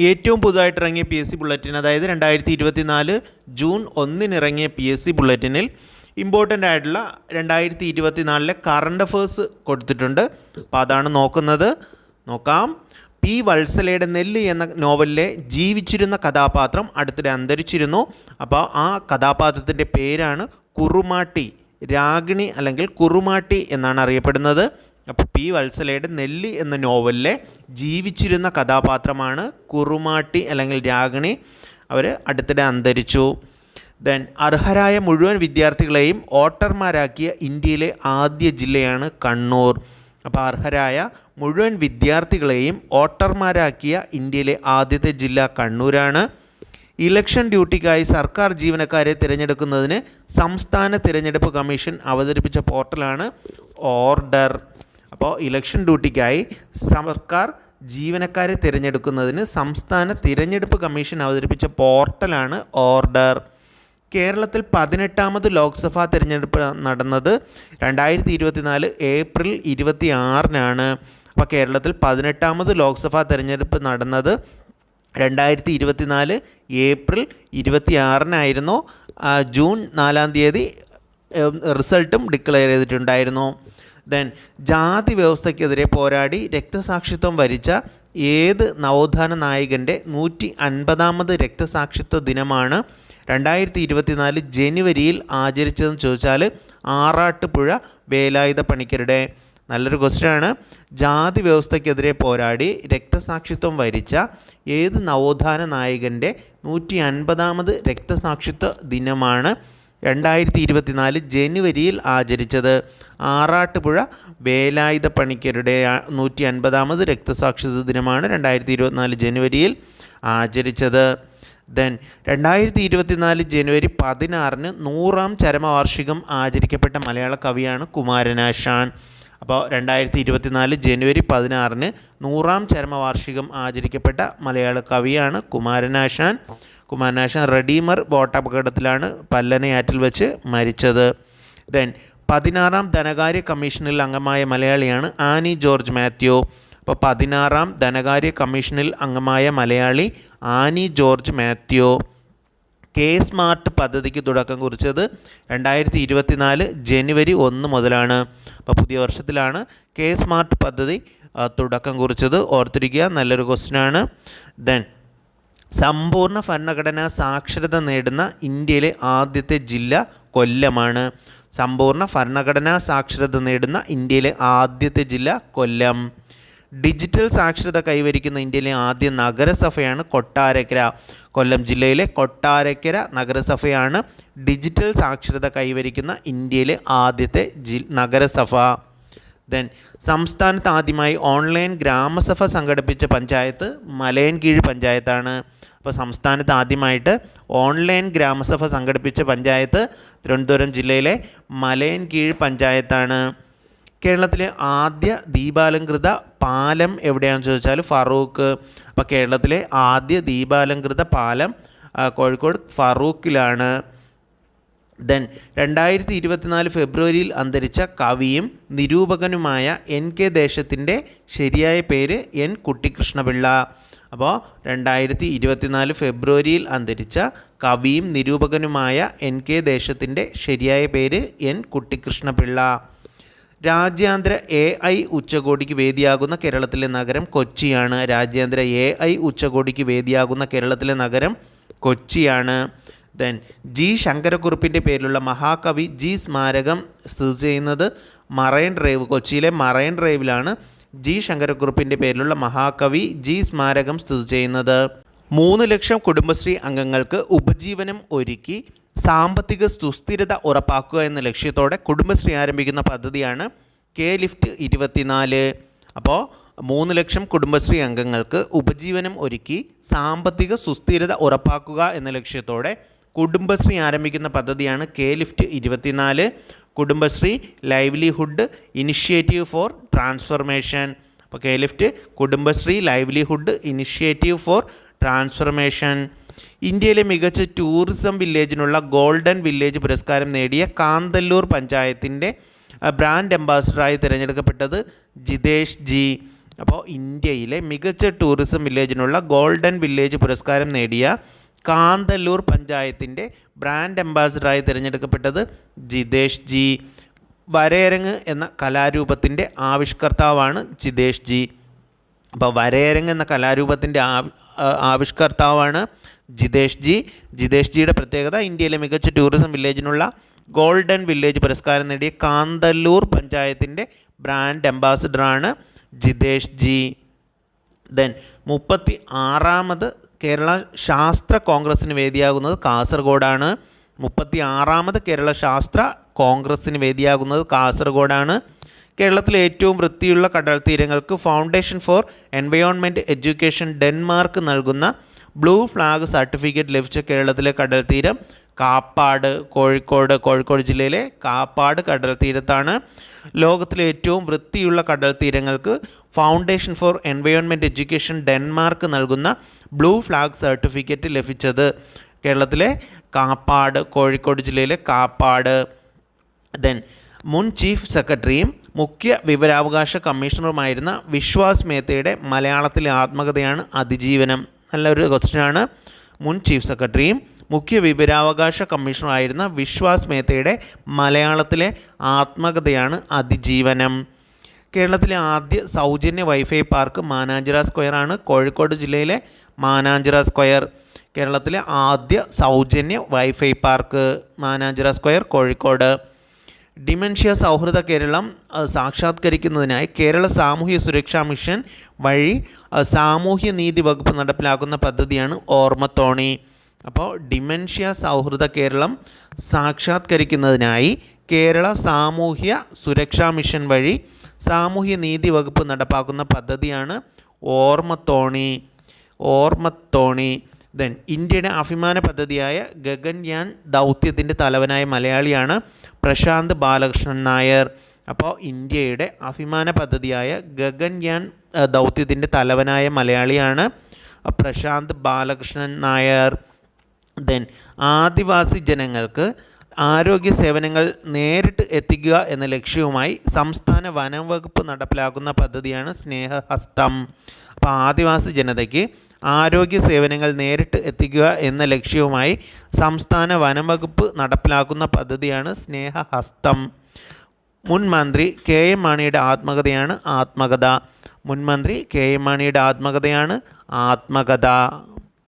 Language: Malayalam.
ഏറ്റവും പുതുതായിട്ട് ഇറങ്ങിയ പി എസ് സി ബുള്ളറ്റിൻ അതായത് രണ്ടായിരത്തി ഇരുപത്തിനാല് ജൂൺ ഒന്നിന് ഇറങ്ങിയ പി എസ് സി ബുള്ളറ്റിനിൽ ഇമ്പോർട്ടന്റ് ആയിട്ടുള്ള രണ്ടായിരത്തി ഇരുപത്തിനാലിലെ കറണ്ട് അഫേഴ്സ് കൊടുത്തിട്ടുണ്ട്. അപ്പോൾ അതാണ് നോക്കുന്നത്. നോക്കാം. പി വത്സലയുടെ നെല്ല് എന്ന നോവലിലെ ജീവിച്ചിരുന്ന കഥാപാത്രം അടുത്തിടെ അന്തരിച്ചിരുന്നു. അപ്പോൾ ആ കഥാപാത്രത്തിന്റെ പേരാണ് കുറുമാട്ടി. രാഗിണി അല്ലെങ്കിൽ കുറുമാട്ടി എന്നാണ് അറിയപ്പെടുന്നത്. അപ്പോൾ പി വത്സലയുടെ നെല്ലി എന്ന നോവലിലെ ജീവിച്ചിരുന്ന കഥാപാത്രമാണ് കുറുമാട്ടി അല്ലെങ്കിൽ രാഗിണി. അവർ അടുത്തിടെ അന്തരിച്ചു. ദെൻ അർഹരായ മുഴുവൻ വിദ്യാർത്ഥികളെയും ഓട്ടർമാരാക്കിയ ഇന്ത്യയിലെ ആദ്യ ജില്ലയാണ് കണ്ണൂർ. അപ്പോൾ അർഹരായ മുഴുവൻ വിദ്യാർത്ഥികളെയും ഓട്ടർമാരാക്കിയ ഇന്ത്യയിലെ ആദ്യത്തെ ജില്ല കണ്ണൂരാണ്. ഇലക്ഷൻ ഡ്യൂട്ടിക്കായി സർക്കാർ ജീവനക്കാരെ തിരഞ്ഞെടുക്കുന്നതിന് സംസ്ഥാന തിരഞ്ഞെടുപ്പ് കമ്മീഷൻ അവതരിപ്പിച്ച പോർട്ടലാണ് ഓർഡർ. അപ്പോൾ ഇലക്ഷൻ ഡ്യൂട്ടിക്കായി സർക്കാർ ജീവനക്കാരെ തിരഞ്ഞെടുക്കുന്നതിന് സംസ്ഥാന തിരഞ്ഞെടുപ്പ് കമ്മീഷൻ അവതരിപ്പിച്ച പോർട്ടലാണ് ഓർഡർ. കേരളത്തിൽ പതിനെട്ടാമത് ലോക്സഭാ തിരഞ്ഞെടുപ്പ് നടന്നത് രണ്ടായിരത്തി ഇരുപത്തിനാല് ഏപ്രിൽ ഇരുപത്തി ആറിനാണ് അപ്പോൾ കേരളത്തിൽ പതിനെട്ടാമത് ലോക്സഭാ തിരഞ്ഞെടുപ്പ് നടന്നത് രണ്ടായിരത്തി ഇരുപത്തിനാല് ഏപ്രിൽ ഇരുപത്തി ആറിനായിരുന്നു ജൂൺ നാലാം തീയതി റിസൾട്ടും ഡിക്ലെയർ ചെയ്തിട്ടുണ്ടായിരുന്നു. ദെൻ ജാതി വ്യവസ്ഥയ്ക്കെതിരെ പോരാടി രക്തസാക്ഷിത്വം വരിച്ച ഏത് നവോത്ഥാന നായകന്റെ നൂറ്റി അൻപതാമത് രക്തസാക്ഷിത്വ ദിനമാണ് രണ്ടായിരത്തി ഇരുപത്തിനാല് ജനുവരിയിൽ ആചരിച്ചതെന്ന് ചോദിച്ചാൽ ആറാട്ടുപുഴ വേലായുധ പണിക്കരുടെ. നല്ലൊരു ക്വസ്റ്റ്യനാണ് ജാതി വ്യവസ്ഥയ്ക്കെതിരെ പോരാടി രക്തസാക്ഷിത്വം വരിച്ച ഏത് നവോത്ഥാന നായകന്റെ നൂറ്റി അൻപതാമത് രക്തസാക്ഷിത്വ ദിനമാണ് രണ്ടായിരത്തി ഇരുപത്തിനാല് ജനുവരിയിൽ ആചരിച്ചത്. ആറാട്ടുപുഴ വേലായുധ പണിക്കരുടെ നൂറ്റി അൻപതാമത് രക്തസാക്ഷിത്വ ദിനമാണ് രണ്ടായിരത്തി ഇരുപത്തിനാല് ജനുവരിയിൽ ആചരിച്ചത്. ദെൻ രണ്ടായിരത്തി ഇരുപത്തിനാല് ജനുവരി പതിനാറിന് നൂറാം ചരമവാർഷികം ആചരിക്കപ്പെട്ട മലയാള കവിയാണ് കുമാരനാശാൻ. അപ്പോൾ രണ്ടായിരത്തി ഇരുപത്തിനാല് ജനുവരി പതിനാറിന് നൂറാം ചരമവാർഷികം ആചരിക്കപ്പെട്ട മലയാള കവിയാണ് കുമാരനാശാൻ. കുമാരനാശാൻ റെഡീമർ ബോട്ടപകടത്തിലാണ് പല്ലനയാറ്റിൽ വെച്ച് മരിച്ചത്. ദെൻ പതിനാറാം ധനകാര്യ കമ്മീഷനിൽ അംഗമായ മലയാളിയാണ് ആനി ജോർജ് മാത്യു. അപ്പോൾ പതിനാറാം ധനകാര്യ കമ്മീഷനിൽ അംഗമായ മലയാളി ആനി ജോർജ് മാത്യു. കെ സ്മാർട്ട് പദ്ധതിക്ക് തുടക്കം കുറിച്ചത് രണ്ടായിരത്തി ഇരുപത്തിനാല് ജനുവരി ഒന്ന് മുതലാണ്. അപ്പോൾ പുതിയ വർഷത്തിലാണ് കെ സ്മാർട്ട് പദ്ധതി തുടക്കം കുറിച്ചത്. ഓർത്തിരിക്കുക നല്ലൊരു ക്വസ്റ്റ്യനാണ്. ദെൻ സമ്പൂർണ ഭരണഘടനാ സാക്ഷരത നേടുന്ന ഇന്ത്യയിലെ ആദ്യത്തെ ജില്ല കൊല്ലമാണ്. സമ്പൂർണ ഭരണഘടനാ സാക്ഷരത നേടുന്ന ഇന്ത്യയിലെ ആദ്യത്തെ ജില്ല കൊല്ലം. ഡിജിറ്റൽ സാക്ഷരത കൈവരിക്കുന്ന ഇന്ത്യയിലെ ആദ്യ നഗരസഭയാണ് കൊട്ടാരക്കര. കൊല്ലം ജില്ലയിലെ കൊട്ടാരക്കര നഗരസഭയാണ് ഡിജിറ്റൽ സാക്ഷരത കൈവരിക്കുന്ന ഇന്ത്യയിലെ ആദ്യത്തെ ജി നഗരസഭ. ദെൻ സംസ്ഥാനത്ത് ആദ്യമായി ഓൺലൈൻ ഗ്രാമസഭ സംഘടിപ്പിച്ച പഞ്ചായത്ത് മലയൻകീഴ് പഞ്ചായത്താണ്. അപ്പോൾ സംസ്ഥാനത്ത് ആദ്യമായിട്ട് ഓൺലൈൻ ഗ്രാമസഭ സംഘടിപ്പിച്ച പഞ്ചായത്ത് തിരുവനന്തപുരം ജില്ലയിലെ മലയൻകീഴ് പഞ്ചായത്താണ്. കേരളത്തിലെ ആദ്യ ദീപാലങ്കൃത പാലം എവിടെയാണെന്ന് ചോദിച്ചാൽ ഫറൂഖ് അപ്പോൾ കേരളത്തിലെ ആദ്യ ദീപാലങ്കൃത പാലം കോഴിക്കോട് ഫറൂഖിലാണ്. ദെൻ രണ്ടായിരത്തി ഇരുപത്തിനാല് ഫെബ്രുവരിയിൽ അന്തരിച്ച കവിയും നിരൂപകനുമായ എൻ കെ ദേശത്തിന്റെ ശരിയായ പേര് എൻ കുട്ടിക്കൃഷ്ണപിള്ള അപ്പോൾ രണ്ടായിരത്തി ഇരുപത്തിനാല് ഫെബ്രുവരിയിൽ അന്തരിച്ച കവിയും നിരൂപകനുമായ എൻ കെ ദേശത്തിന്റെ ശരിയായ പേര് എൻ കുട്ടിക്കൃഷ്ണപിള്ള രാജ്യാന്തര എ ഐ ഉച്ചകോടിക്ക് വേദിയാകുന്ന കേരളത്തിലെ നഗരം കൊച്ചിയാണ്. രാജ്യാന്തര എ ഐ ഉച്ചകോടിക്ക് വേദിയാകുന്ന കേരളത്തിലെ നഗരം കൊച്ചിയാണ്. ദെൻ ജി ശങ്കരക്കുറുപ്പിന്റെ പേരിലുള്ള മഹാകവി ജി സ്മാരകം സ്ഥിതി ചെയ്യുന്നത് മറൈൻ ഡ്രൈവ് കൊച്ചിയിലെ മറൈൻ ഡ്രൈവിലാണ് ജി ശങ്കരക്കുറുപ്പിന്റെ പേരിലുള്ള മഹാകവി ജി സ്മാരകം സ്ഥിതി ചെയ്യുന്നത്. മൂന്ന് ലക്ഷം കുടുംബശ്രീ അംഗങ്ങൾക്ക് ഉപജീവനം ഒരുക്കി സാമ്പത്തിക സുസ്ഥിരത ഉറപ്പാക്കുക എന്ന ലക്ഷ്യത്തോടെ കുടുംബശ്രീ ആരംഭിക്കുന്ന പദ്ധതിയാണ് കെ ലിഫ്റ്റ് ഇരുപത്തിനാല്. അപ്പോൾ മൂന്ന് ലക്ഷം കുടുംബശ്രീ അംഗങ്ങൾക്ക് ഉപജീവനം ഒരുക്കി സാമ്പത്തിക സുസ്ഥിരത ഉറപ്പാക്കുക എന്ന ലക്ഷ്യത്തോടെ കുടുംബശ്രീ ആരംഭിക്കുന്ന പദ്ധതിയാണ് കെ ലിഫ്റ്റ് ഇരുപത്തിനാല്. Kudumbashree livelihood initiative for transformation. അപ്പോൾ K lift Kudumbashree livelihood initiative for transformation. ഇന്ത്യയിലെ മികച്ച ടൂറിസം വില്ലേജിനുള്ള ഗോൾഡൻ വില്ലേജ് പുരസ്കാരം നേടിയ കാന്തല്ലൂർ പഞ്ചായത്തിന്റെ ബ്രാൻഡ് അംബാസഡറായി തിരഞ്ഞെടുക്കപ്പെട്ടത് ജിതേഷ് ജി. അപ്പോൾ ഇന്ത്യയിലെ മികച്ച ടൂറിസം വില്ലേജിനുള്ള ഗോൾഡൻ വില്ലേജ് പുരസ്കാരം നേടിയ കാന്തല്ലൂർ പഞ്ചായത്തിന്റെ ബ്രാൻഡ് അംബാസിഡറായി തിരഞ്ഞെടുക്കപ്പെട്ടത് ജിതേഷ് ജി. വരയരങ്ങ് എന്ന കലാരൂപത്തിന്റെ ആവിഷ്കർത്താവാണ് ജിതേഷ് ജി. അപ്പോൾ വരയരങ്ങ് എന്ന കലാരൂപത്തിന്റെ ആവിഷ്കർത്താവാണ് ജിതേഷ് ജി ജിതേഷ് ജിയുടെ പ്രത്യേകത ഇന്ത്യയിലെ മികച്ച ടൂറിസം വില്ലേജിനുള്ള ഗോൾഡൻ വില്ലേജ് പുരസ്കാരം നേടിയ കാന്തല്ലൂർ പഞ്ചായത്തിന്റെ ബ്രാൻഡ് അംബാസിഡറാണ് ജിതേഷ് ജി ദെൻ മുപ്പത്തി ആറാമത് കേരള ശാസ്ത്ര കോൺഗ്രസ്സിന് വേദിയാകുന്നത് കാസർഗോഡാണ്. മുപ്പത്തി ആറാമത് കേരള ശാസ്ത്ര കോൺഗ്രസ്സിന് വേദിയാകുന്നത് കാസർഗോഡാണ്. കേരളത്തിലെ ഏറ്റവും വൃത്തിയുള്ള കടൽ തീരങ്ങൾക്ക് foundation for environment education Denmark നൽകുന്ന ബ്ലൂ ഫ്ലാഗ് സർട്ടിഫിക്കറ്റ് ലഭിച്ച കേരളത്തിലെ കടൽ തീരം കാപ്പാട് കോഴിക്കോട് കോഴിക്കോട് ജില്ലയിലെ കാപ്പാട് കടൽ തീരത്താണ്. ലോകത്തിലെ ഏറ്റവും വൃത്തിയുള്ള കടൽ തീരങ്ങൾക്ക് foundation for environment education Denmark നൽകുന്ന ബ്ലൂ ഫ്ലാഗ് സർട്ടിഫിക്കറ്റ് ലഭിച്ചത്. കേരളത്തിലെ കാപ്പാട് കോഴിക്കോട് ജില്ലയിലെ കാപ്പാട്. ദെൻ മുൻ ചീഫ് സെക്രട്ടറിയും മുഖ്യ വിവരാവകാശ കമ്മീഷണറുമായിരുന്ന വിശ്വാസ് മേത്തയുടെ മലയാളത്തിലെ ആത്മകഥയാണ് അതിജീവനം. നല്ലൊരു ക്വസ്റ്റ്യനാണ് മുൻ ചീഫ് സെക്രട്ടറിയും മുഖ്യ വിവരാവകാശ കമ്മീഷണറായിരുന്ന വിശ്വാസ് മേത്തയുടെ മലയാളത്തിലെ ആത്മകഥയാണ് അതിജീവനം. കേരളത്തിലെ ആദ്യ സൗജന്യ വൈഫൈ പാർക്ക് മാനാഞ്ചിറ സ്ക്വയറാണ് കോഴിക്കോട് ജില്ലയിലെ മാനാഞ്ചിറ സ്ക്വയർ. കേരളത്തിലെ ആദ്യ സൗജന്യ wifi park Mananchira square Kozhikode. Dementia സൗഹൃദ കേരളം സാക്ഷാത്കരിക്കുന്നതിനായി കേരള സാമൂഹ്യ സുരക്ഷാ മിഷൻ വഴി സാമൂഹ്യ നീതി വകുപ്പ് നടപ്പിലാക്കുന്ന പദ്ധതിയാണ് ഓർമ്മത്തോണി. അപ്പോൾ ഡിമെൻഷ്യ സൗഹൃദ കേരളം സാക്ഷാത്കരിക്കുന്നതിനായി കേരള സാമൂഹ്യ സുരക്ഷാ മിഷൻ വഴി സാമൂഹ്യ നീതി വകുപ്പ് നടപ്പാക്കുന്ന പദ്ധതിയാണ് ഓർമ്മത്തോണി. ഓർമ്മത്തോണി. ദെൻ ഇന്ത്യയുടെ അഭിമാന പദ്ധതിയായ ഗഗൻയാൻ ദൗത്യത്തിന്റെ തലവനായ മലയാളിയാണ് പ്രശാന്ത് ബാലകൃഷ്ണൻ നായർ. അപ്പോൾ ഇന്ത്യയുടെ അഭിമാന പദ്ധതിയായ ഗഗൻയാൻ ദൗത്യത്തിന്റെ തലവനായ മലയാളിയാണ് പ്രശാന്ത് ബാലകൃഷ്ണൻ നായർ. ദെൻ ആദിവാസി ജനങ്ങൾക്ക് ആരോഗ്യ സേവനങ്ങൾ നേരിട്ട് എത്തിക്കുക എന്ന ലക്ഷ്യവുമായി സംസ്ഥാന വനം വകുപ്പ് നടപ്പിലാക്കുന്ന പദ്ധതിയാണ് സ്നേഹഹസ്തം. അപ്പോൾ ആദിവാസി ജനതയ്ക്ക് ആരോഗ്യ സേവനങ്ങൾ നേരിട്ട് എത്തിക്കുക എന്ന ലക്ഷ്യവുമായി സംസ്ഥാന വനംവകുപ്പ് നടപ്പിലാക്കുന്ന പദ്ധതിയാണ് സ്നേഹഹസ്തം. മുൻ മന്ത്രി കെ എം മാണിയുടെ ആത്മകഥയാണ് ആത്മകഥ. മുൻ മന്ത്രി കെ എം മാണിയുടെ ആത്മകഥയാണ് ആത്മകഥ.